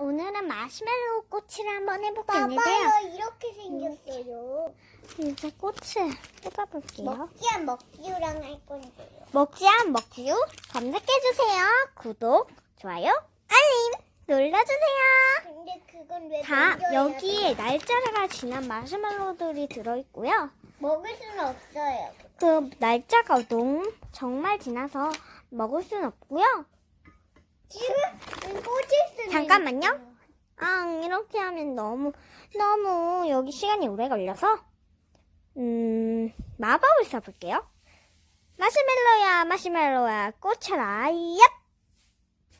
오늘은 마시멜로우 꼬치를 한번 해보겠는데요. 봐봐요, 이렇게 생겼어요. 이제 꽃을 뜯어볼게요. 먹지안 먹지우랑 할 건데요. 먹지안 먹지유 검색해주세요. 구독, 좋아요, 알림 눌러주세요. 근데 그건 왜 자, 여기에 날짜가 지난 마시멜로들이 들어있고요. 먹을 수는 없어요. 그 날짜가 너무 정말 지나서 먹을 수는 없고요. 지금 잠깐만요. 아, 이렇게 하면 너무, 너무 여기 시간이 오래 걸려서, 음, 마법을 써볼게요. 마시멜로야, 마시멜로야, 꽂혀라, 얍!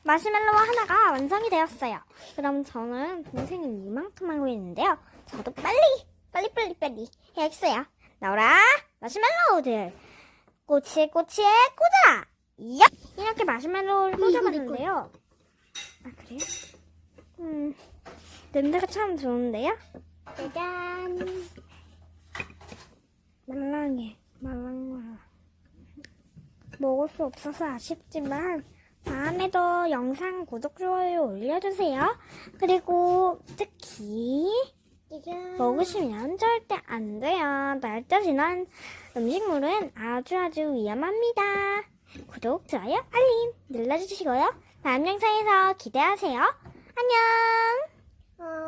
마시멜로 하나가 완성이 되었어요. 그럼 저는 동생은 이만큼 하고 있는데요. 저도 빨리, 빨리, 빨리, 빨리 해야겠어요. 나오라, 마시멜로우들. 꼬치에 꼬치에 꽂아라! 얍! 이렇게 마시멜로를 꽂아봤는데요. 아, 그래요? 음, 냄새가 참 좋은데요? 짜잔. 말랑해, 말랑말랑. 먹을 수 없어서 아쉽지만, 다음에도 영상 구독, 좋아요 올려주세요. 그리고 특히. 먹으시면 절대 안 돼요. 날짜 지난 음식물은 아주 아주 위험합니다. 구독, 좋아요, 알림 눌러주시고요. 다음 영상에서 기대하세요. 안녕! Uh,